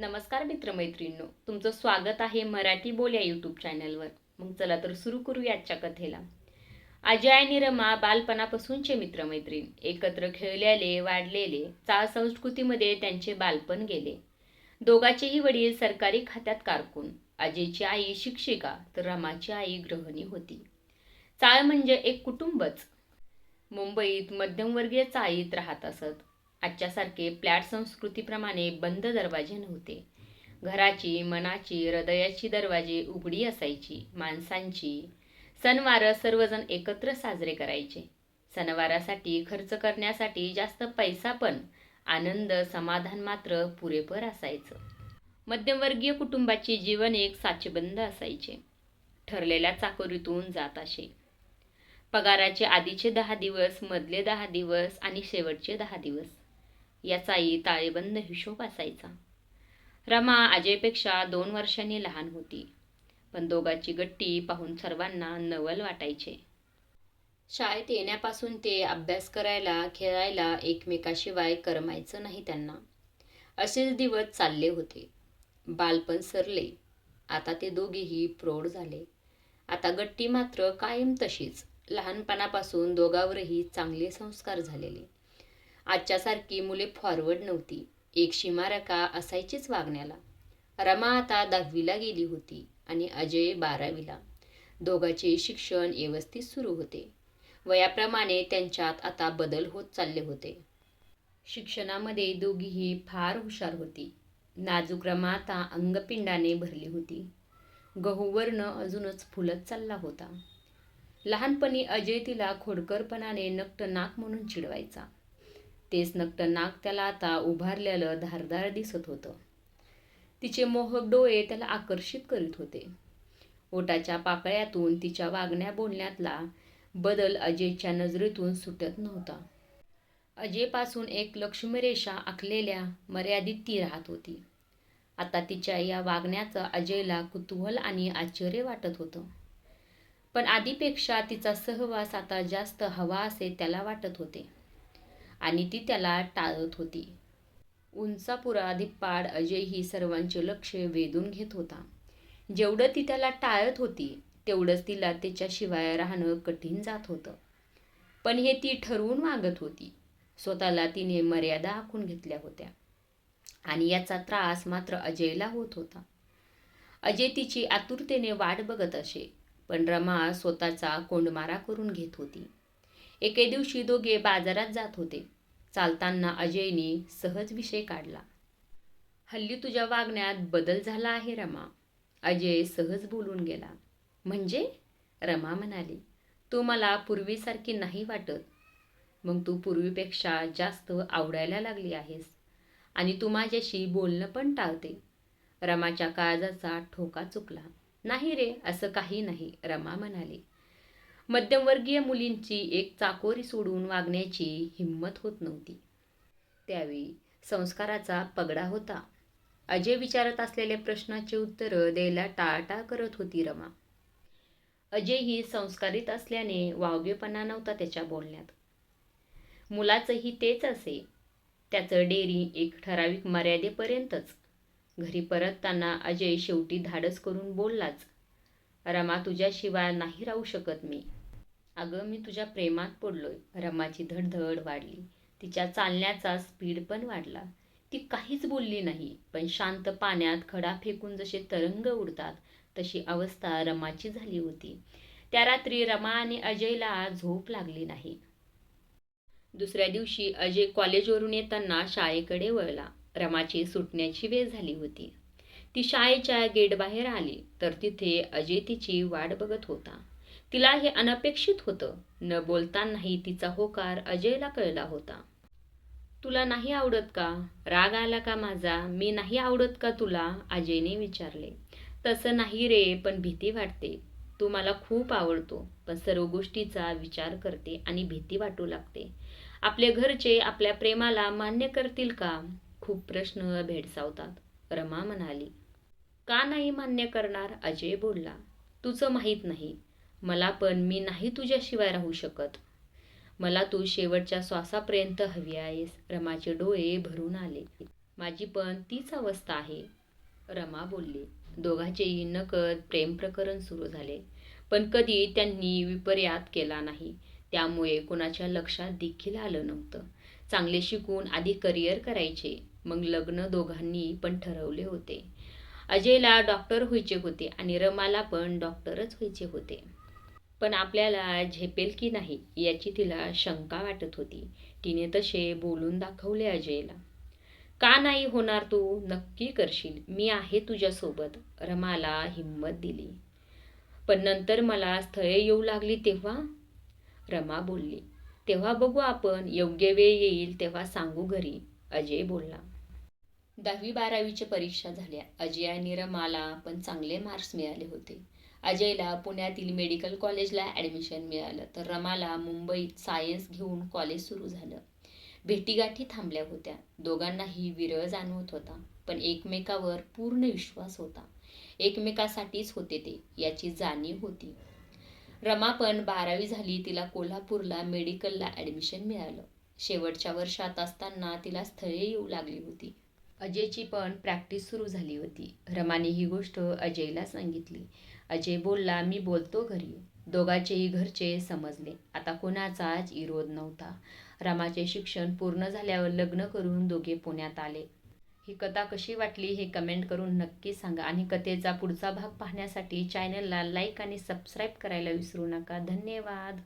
नमस्कार मित्रमैत्रिणींनो तुमचं स्वागत आहे मराठी बोल या यूट्यूब चॅनलवर मग चला तर सुरू करूया आजच्या कथेला. अजय आणि रमा बालपणापासूनचे मित्रमैत्रीण. एकत्र खेळलेले वाढलेले चाळ संस्कृतीमध्ये त्यांचे बालपण गेले. दोघांचेही वडील सरकारी खात्यात कारकून. अजयची आई शिक्षिका तर रमाची आई गृहिणी होती. चाळ म्हणजे एक कुटुंबच. मुंबईत मध्यमवर्गीय चाळीत राहत असत. आजच्यासारखे फ्लॅट संस्कृतीप्रमाणे बंद दरवाजे नव्हते. घराची मनाची हृदयाची दरवाजे उघडी असायची. माणसांची सणवार सर्वजण एकत्र साजरे करायचे. सणवारासाठी खर्च करण्यासाठी जास्त पैसा पण आनंद समाधान मात्र पुरेपूर असायचं. मध्यमवर्गीय कुटुंबाचे जीवन एक साचेबंद असायचे. ठरलेल्या चाकोरीतून जात असे. पगाराचे आधीचे दहा दिवस मधले दहा दिवस आणि शेवटचे दहा दिवस. याचाही ताळेबंद हिशोब असायचा. रमा अजयपेक्षा दोन वर्षांनी लहान होती पण दोघांची गट्टी पाहून सर्वांना नवल वाटायचे. शाळेत येण्यापासून ते अभ्यास करायला खेळायला एकमेकाशिवाय करमायचं नाही त्यांना. असेच दिवस चालले होते. बालपण सरले. आता ते दोघेही प्रौढ झाले. आता गट्टी मात्र कायम तशीच. लहानपणापासून दोघांवरही चांगले संस्कार झालेले. आजच्यासारखी मुले फॉरवर्ड नव्हती. एक सीमारेखा असायचीच वागण्याला. रमा आता दहावीला गेली होती आणि अजय बारावीला. दोघांचे शिक्षण व्यवस्थित सुरू होते. वयाप्रमाणे त्यांच्यात आता बदल होत चालले होते. शिक्षणामध्ये दोघीही फार हुशार होती. नाजूक रमा आता अंगपिंडाने भरली होती. गहूवर्ण अजूनच फुलत चालला होता. लहानपणी अजय तिला खोडकरपणाने नक्ट नाक म्हणून चिडवायचा. तेच नक्त नाक त्याला आता उभारलेलं धारदार दिसत होतं. तिचे मोहक डोळे त्याला आकर्षित करीत होते. ओटाच्या पाकळ्यातून तिच्या वागण्या बोलण्यातला बदल अजयच्या नजरेतून सुटत नव्हता. अजयपासून एक लक्ष्मीरेषा आखलेल्या मर्यादित ती राहत होती. आता तिच्या या वागण्याचं अजयला कुतूहल आणि आश्चर्य वाटत होतं. पण आधीपेक्षा तिचा सहवास आता जास्त हवा असे त्याला वाटत होते. आणि ती त्याला टाळत होती. उंचापुरा धिप्पाड अजय ही सर्वांचे लक्ष वेधून घेत होता. जेवढं ती त्याला टाळत होती तेवढंच तिला त्याच्याशिवाय राहणं कठीण जात होतं. पण हे ती ठरवून वागत होती. स्वतःला तिने मर्यादा आखून घेतल्या होत्या. आणि याचा त्रास मात्र अजयला होत होता. अजय तिची आतुरतेने वाट बघत असे पण रमा स्वतःचा कोंडमारा करून घेत होती. एके दिवशी दोघे बाजारात जात होते. चालताना अजयने सहज विषय काढला. हल्ली तुझ्या वागण्यात बदल झाला आहे रमा. अजय सहज बोलून गेला. म्हणजे? रमा म्हणाली. तू मला पूर्वीसारखी नाही वाटत. मग तू पूर्वीपेक्षा जास्त आवडायला लागली आहेस. आणि तू माझ्याशी बोलणं पण टाळते. रमाच्या काळजाचा ठोका चुकला. नाही रे असं काही नाही रमा म्हणाली. मध्यमवर्गीय मुलींची एक चाकोरी सोडून वागण्याची हिंमत होत नव्हती. त्यावेळी संस्काराचा पगडा होता. अजय विचारत असलेल्या प्रश्नाचे उत्तर द्यायला टाळटाळ करत होती रमा. अजय ही संस्कारित असल्याने वावगेपणा नव्हता त्याच्या बोलण्यात. मुलाचंही तेच असे. त्याचं डेअरी एक ठराविक मर्यादेपर्यंतच. घरी परतताना अजय शेवटी धाडस करून बोललाच रमा तुझ्याशिवाय नाही राहू शकत मी. अगं मी तुझ्या प्रेमात पडलोय. रमाची धडधड वाढली. तिच्या चालण्याचा स्पीड पण वाढला. ती काहीच बोलली नाही पण शांत पाण्यात खडा फेकून जसे तरंग उडतात तशी अवस्था रमाची झाली होती. त्या रात्री रमा आणि अजयला झोप लागली नाही. दुसऱ्या दिवशी अजय कॉलेजवरून येताना शाळेकडे वळला. रमाची सुटण्याची वेळ झाली होती. ती शाळेच्या गेटबाहेर आली तर तिथे अजय तिची वाट बघत होता. तिला हे अनपेक्षित होतं. न बोलतानाही तिचा होकार अजयला कळला होता. तुला नाही आवडत का? राग आला का माझा? मी नाही आवडत का तुला? अजयने विचारले. तसं नाही रे पण भीती वाटते. तू मला खूप आवडतो पण सर्व गोष्टीचा विचार करते आणि भीती वाटू लागते. आपले घरचे आपल्या प्रेमाला मान्य करतील का? खूप प्रश्न भेडसावतात. रमा म्हणाली. का नाही मान्य करणार? अजय बोलला. तुझं माहीत नाही. मला पण मी नाही तुझ्याशिवाय राहू शकत. मला तू शेवटच्या श्वासापर्यंत हवी आहेस. रमाचे डोळे भरून आले. माझी पण तीच अवस्था आहे. रमा बोलली. दोघांचेही नकद प्रेम प्रकरण सुरू झाले. पण कधी त्यांनी विपर्यात केला नाही. त्यामुळे कुणाच्या लक्षात देखील आलं नव्हतं. चांगले शिकून आधी करिअर करायचे. मग लग्न दोघांनी पण ठरवले होते. अजयला डॉक्टर व्हायचे होते आणि रमाला पण डॉक्टरच व्हायचे होते. पण आपल्याला झेपेल की नाही याची तिला शंका वाटत होती. तिने तसे बोलून दाखवले अजयला. का नाही होणार तू? नक्की करशील. मी आहे तुझ्यासोबत रमाला हिंमत दिली. पण नंतर मला स्थळे येऊ लागली तेव्हा? रमा बोलली. तेव्हा बघू आपण. योग्य वेळ येईल तेव्हा सांगू घरी अजय बोलला. दहावी बारावीच्या परीक्षा झाल्या. अजय आणि रमाला पण चांगले मार्क्स मिळाले होते. अजयला पुण्यातील मेडिकल कॉलेजला ॲडमिशन मिळालं. तर रमाला मुंबईत सायन्स घेऊन कॉलेज सुरू झालं. भेटीगाठी थांबल्या होत्या. दोघांनाही विरळ जाणवत होता पण एकमेकावर पूर्ण विश्वास होता. एकमेकासाठीच होते ते याची जाणीव होती. रमा पण बारावी झाली तिला कोल्हापूरला मेडिकलला ॲडमिशन मिळालं. शेवटच्या वर्षात असताना तिला स्थळे येऊ लागली होती. अजयची पण प्रॅक्टिस सुरू झाली होती. रमाने ही गोष्ट अजयला सांगितली. अजय बोलला मी बोलतो घरी. दोघांचेही घरचे समजले. आता कोणाचाच विरोध नव्हता. रमाचे शिक्षण पूर्ण झाल्यावर लग्न करून दोघे पुण्यात आले. ही कथा कशी वाटली हे कमेंट करून नक्की सांगा आणि कथेचा पुढचा भाग पाहण्यासाठी चॅनलला लाईक आणि सबस्क्राईब करायला विसरू नका. धन्यवाद!